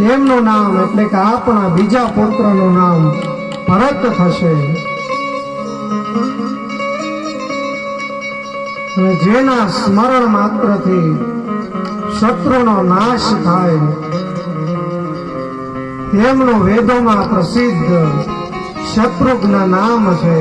તેમનું નામ એટલે કે આપણા બીજા પુત્રનું નામ ભરત થશે. જેના સ્મરણ માત્રથી શત્રુનો નાશ થાય તેમનું વેદોમાં પ્રસિદ્ધ શત્રુઘ્ન નામ છે.